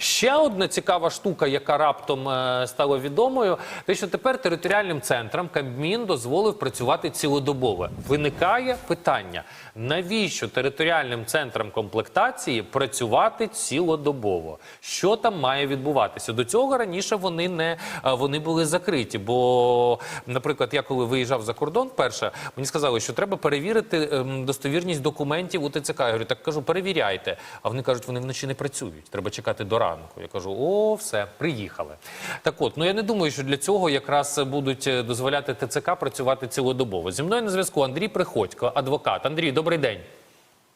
Ще одна цікава штука, яка раптом е, стала відомою, те, що тепер територіальним центрам Кабмін дозволив працювати цілодобово. Виникає питання: навіщо територіальним центрам комплектації працювати цілодобово? Що там має відбуватися? До цього раніше вони не е, вони були закриті. Бо, наприклад, я коли виїжджав за кордон, вперше мені сказали, що треба перевірити ем, достовірність документів у ТЦК. Я говорю, так кажу, перевіряйте. А вони кажуть, вони вночі не працюють. Треба чекати до ранку. Я кажу, о, все, приїхали. Так от, ну я не думаю, що для цього якраз будуть е, дозволяти ТЦК працювати цілодобово. Зі мною на зв'язку Андрій Приходько, адвокат. Андрій, добрий день.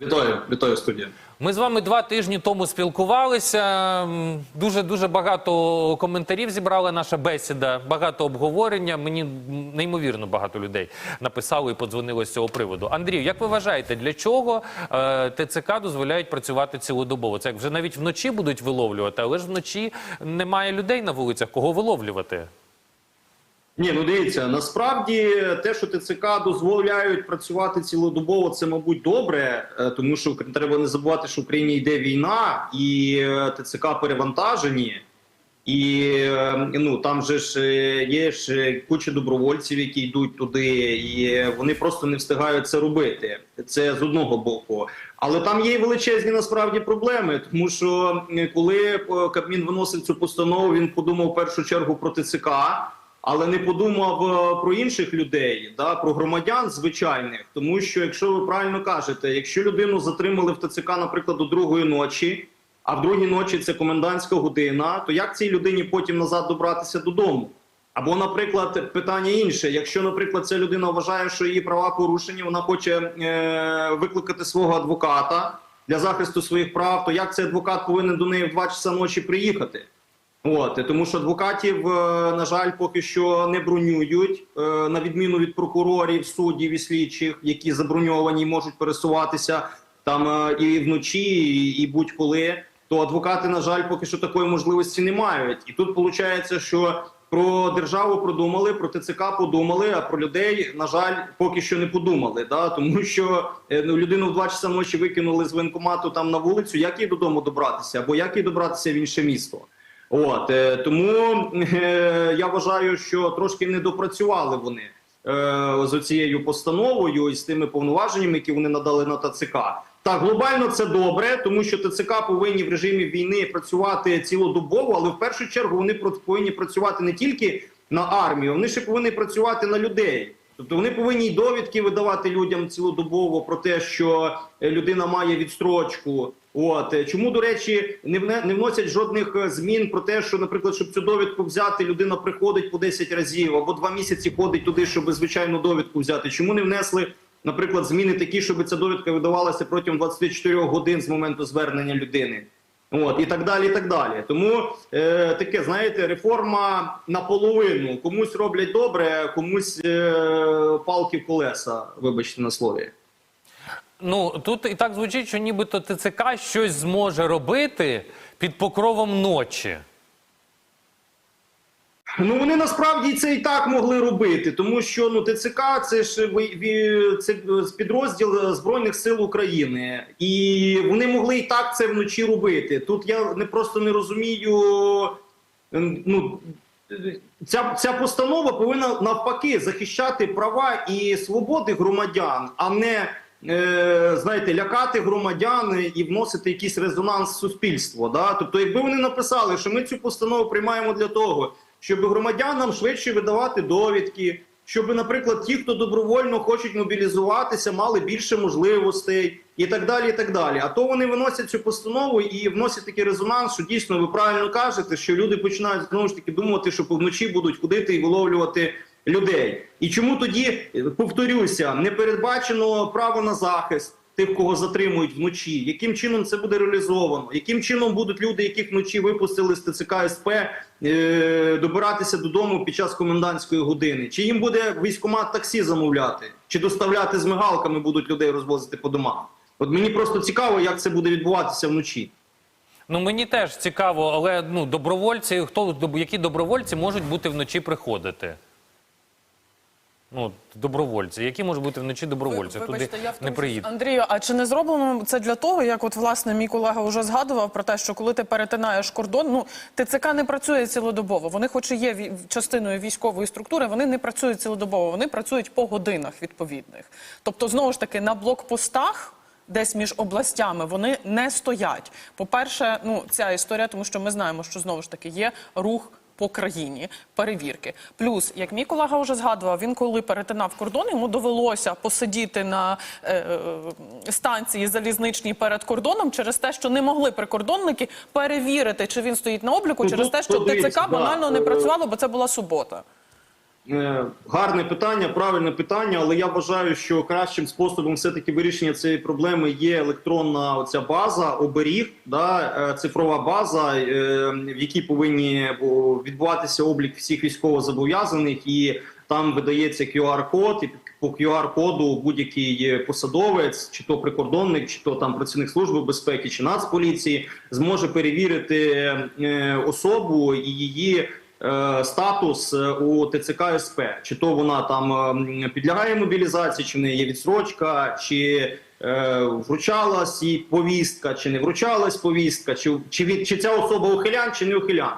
Вітаю, вітаю студія. Ми з вами два тижні тому спілкувалися. Дуже дуже багато коментарів зібрала наша бесіда, багато обговорення. Мені неймовірно багато людей написали і подзвонили з цього приводу. Андрію, як ви вважаєте, для чого е, ТЦК дозволяють працювати цілодобово? Це як вже навіть вночі будуть виловлювати, але ж вночі немає людей на вулицях, кого виловлювати? Ні, ну дивіться, насправді те, що ТЦК дозволяють працювати цілодобово, це мабуть добре, е, тому що треба не забувати, що в Україні йде війна, і е, ТЦК перевантажені, і е, ну там же ж є ж куча добровольців, які йдуть туди, і вони просто не встигають це робити. Це з одного боку. Але там є величезні насправді проблеми, тому що коли Кабмін виносив цю постанову, він подумав в першу чергу про ТЦК. Але не подумав е, про інших людей, да про громадян звичайних, тому що якщо ви правильно кажете, якщо людину затримали в ТЦК, наприклад, до другої ночі, а в другій ночі це комендантська година, то як цій людині потім назад добратися додому? Або, наприклад, питання інше: якщо, наприклад, ця людина вважає, що її права порушені, вона хоче е, викликати свого адвоката для захисту своїх прав, то як цей адвокат повинен до неї в 2 часа ночі приїхати? От тому, що адвокатів, е, на жаль, поки що не бронюють, е, на відміну від прокурорів, суддів і слідчих, які заброньовані можуть пересуватися там е, і вночі, і, будь-коли. То адвокати, на жаль, поки що такої можливості не мають. І тут виходить, що про державу продумали, про ТЦК подумали, а про людей, на жаль, поки що не подумали. Да? Тому що ну, людину в 2 часа ночі викинули з воєнкомату там на вулицю, як їй додому добратися, або як їй добратися в інше місто. От е, тому е, я вважаю, що трошки не допрацювали вони е, з цією постановою і з тими повноваженнями, які вони надали на ТЦК. Так, глобально це добре, тому що ТЦК повинні в режимі війни працювати цілодобово, але в першу чергу вони повинні працювати не тільки на армію, вони ще повинні працювати на людей. Тобто вони повинні й довідки видавати людям цілодобово про те, що людина має відстрочку. От е, чому до речі не не вносять жодних е, змін про те, що, наприклад, щоб цю довідку взяти, людина приходить по 10 разів або два місяці ходить туди, щоб звичайну довідку взяти. Чому не внесли, наприклад, зміни такі, щоб ця довідка видавалася протягом 24 годин з моменту звернення людини? От і так далі, і так далі. Тому е, таке, знаєте, реформа наполовину. Комусь роблять добре, комусь е, палки в колеса, вибачте на слові. Ну тут і так звучить, що нібито ТЦК щось зможе робити під покровом ночі. Ну вони насправді це і так могли робити, тому що ну ТЦК це ж це підрозділ збройних сил України, і вони могли і так це вночі робити. Тут я не просто не розумію. ем, Ну ця, ця постанова повинна навпаки захищати права і свободи громадян, а не знаєте, лякати громадян і вносити якийсь резонанс в суспільство. Да? Тобто, якби вони написали, що ми цю постанову приймаємо для того, щоб громадянам швидше видавати довідки, щоб, наприклад, ті, хто добровольно хочуть мобілізуватися, мали більше можливостей і так далі. і так далі. А то вони виносять цю постанову і вносять такий резонанс, що дійсно ви правильно кажете, що люди починають знову ж таки думати, що вночі будуть ходити і виловлювати людей. І чому тоді е, повторюся, не передбачено право на захист тих, кого затримують вночі? Яким чином це буде реалізовано? Яким чином будуть люди, яких вночі випустили з ТЦК СП, е, добиратися додому під час комендантської години? Чи їм буде військкомат таксі замовляти? Чи доставляти з мигалками будуть людей розвозити по домах? От мені просто цікаво, як це буде відбуватися вночі. Ну мені теж цікаво, але ну добровольці, хто які добровольці можуть бути вночі приходити? Ну, добровольці. Які можуть бути вночі добровольці? Ви- Туди я не приїдуть. Андрію, а чи не зроблено це для того, як от власне мій колега вже згадував про те, що коли ти перетинаєш кордон, ну ТЦК не працює цілодобово. Вони, хоч і є частиною військової структури, вони не працюють цілодобово, вони працюють по годинах відповідних. Тобто, знову ж таки, на блокпостах. Десь між областями вони не стоять. По-перше, ну ця історія, тому що ми знаємо, що знову ж таки є рух по країні перевірки. Плюс, як мій колега вже згадував, він коли перетинав кордон, йому довелося посидіти на е, е, станції залізничній перед кордоном через те, що не могли прикордонники перевірити, чи він стоїть на обліку, Ну, через те, що ТЦК банально не е, працювало, бо це була субота. Е, Гарне питання, правильне питання, але я вважаю, що кращим способом все-таки вирішення цієї проблеми є електронна оця база, оберіг, да, е, цифрова база, е, в якій повинні відбуватися облік всіх військовозобов'язаних, і там видається QR-код, і по QR-коду будь-який посадовець, чи то прикордонник, чи то там працівник служби безпеки, чи нацполіції, зможе перевірити особу і її статус е, у ТЦК СП, чи то вона там ем, підлягає мобілізації, чи в неї є відсрочка, чи е, вручалась їй повістка, чи не вручалась повістка, чи, чи, від, чи ця особа ухилян, чи не ухилян.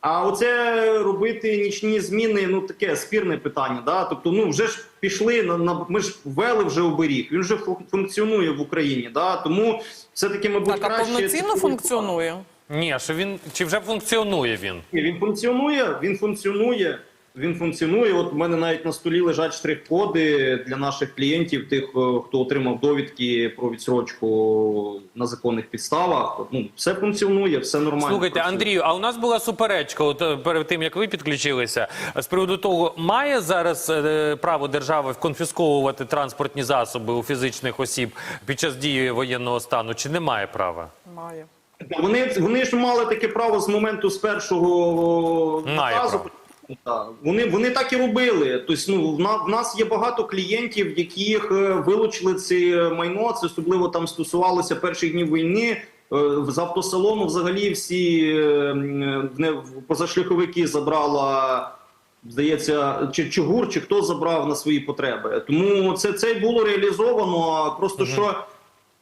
А оце робити нічні зміни, ну таке спірне питання. Да? Тобто, ну вже ж пішли на, на ми ж ввели вже оберіг. Він вже фу- функціонує в Україні. Да? Тому все таки, мабуть, Так, а краще повноцінно функціонує. Ні, що він чи вже функціонує він? ні, він функціонує, він функціонує. Він функціонує. От в мене навіть на столі лежать штрих-коди для наших клієнтів, тих, е, хто отримав довідки про відсрочку на законних підставах. Ну, все функціонує, все нормально. Слухайте, працює. Андрію, а у нас була суперечка от, е, перед тим, як ви підключилися, з приводу того, має зараз е, право держави конфісковувати транспортні засоби у фізичних осіб під час дії воєнного стану, чи не має права? Має. Вони, вони ж мали таке право з моменту з першого наказу. Вони, вони так і робили. Тобто, ну, в, нас є багато клієнтів, яких е, вилучили це майно. Це особливо там стосувалося перших днів війни. Е, З автосалону взагалі всі е, не, позашляховики забрала. Здається, чи Чугур, чи хто забрав на свої потреби. Тому це, це було реалізовано. Просто що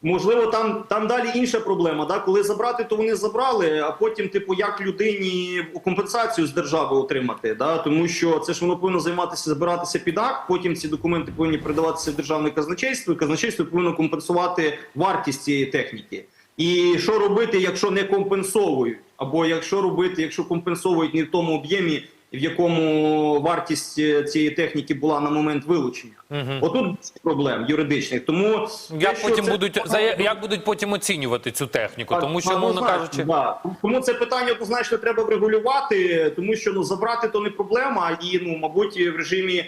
Можливо, там, там далі інша проблема. Да? Коли забрати, то вони забрали, а потім, типу, як людині компенсацію з держави отримати. Да? Тому що це ж воно повинно займатися, збиратися під акт, потім ці документи повинні передаватися в державне казначейство, і казначейство повинно компенсувати вартість цієї техніки. І що робити, якщо не компенсовують? Або якщо робити, якщо компенсовують не в тому об'ємі, в якому вартість е, цієї техніки була на момент вилучення? Отут проблем юридичних. Тому Як те, потім це- будуть за як будуть потім оцінювати цю техніку? Тому що, мовно кажучи, да. тому це питання однозначно треба врегулювати, тому що ну забрати то не проблема, і ну мабуть в режимі.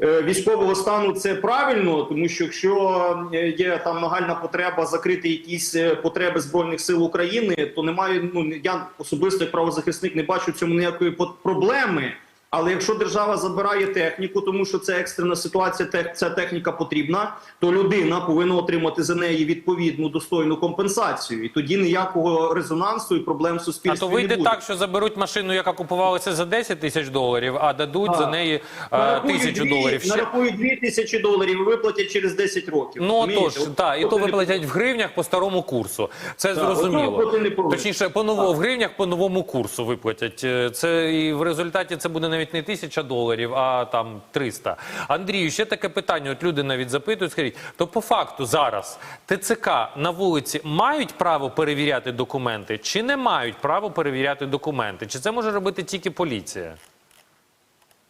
Е, Військового стану це правильно, тому що якщо е, є там нагальна потреба закрити якісь е, потреби збройних сил України, то немає. Ну я особисто як правозахисник не бачу цьому ніякої проблеми. Але якщо держава забирає техніку, тому що це екстрена ситуація, ця техніка потрібна, то людина повинна отримати за неї відповідну достойну компенсацію. І тоді ніякого резонансу і проблем в а то вийде не буде. так, що заберуть машину, яка купувалася за 10 тисяч доларів, а дадуть А. за неї е, Нарахують тисячу дві- доларів. Ще нарахують дві тисячі доларів і виплатять через 10 років. Ну От- так, і то виплатять в гривнях по старому курсу. Це Так, зрозуміло. Точніше, по новому в гривнях по новому курсу виплатять. Е, Це і в результаті це буде навіть не тисяча доларів, а там 300. Андрію, ще таке питання. От люди навіть запитують, скажіть, то по факту зараз ТЦК на вулиці мають право перевіряти документи, чи не мають право перевіряти документи? Чи це може робити тільки поліція?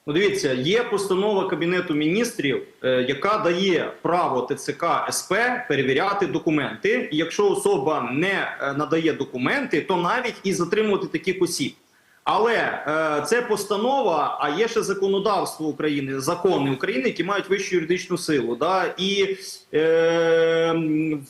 Ну, дивіться, є постанова Кабінету міністрів, е, яка дає право ТЦК СП перевіряти документи. І якщо особа не е, надає документи, то навіть і затримувати таких осіб. Але е, це постанова, а є ще законодавство України, закони України, які мають вищу юридичну силу. Да? І е,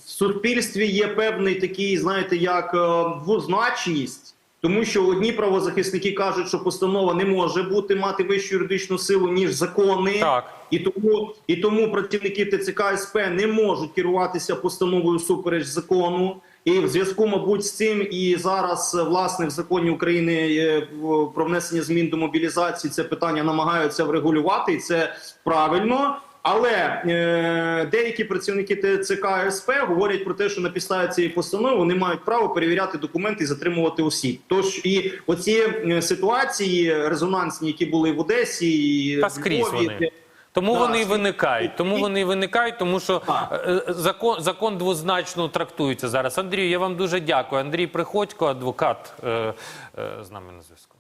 в суспільстві є певний такий, знаєте, як е, двозначність. Тому що одні правозахисники кажуть, що постанова не може бути мати вищу юридичну силу ніж закони, Так. і тому і тому працівники ТЦК СП не можуть керуватися постановою супереч закону. І в зв'язку, мабуть, з цим і зараз власне в законі України е, про внесення змін до мобілізації це питання намагаються врегулювати, і це правильно. Але е, деякі працівники ТЦК СП говорять про те, що на підставі цієї постанови вони мають право перевіряти документи і затримувати осіб. Тож і оці е, ситуації резонансні, які були в Одесі, і Та в скрізь Львові, вони. Тому Да, вони і виникають. Тому І- вони і виникають, тому що е, закон, закон двозначно трактується зараз. Андрію, я вам дуже дякую. Андрій Приходько, адвокат, е, е, з нами на зв'язку.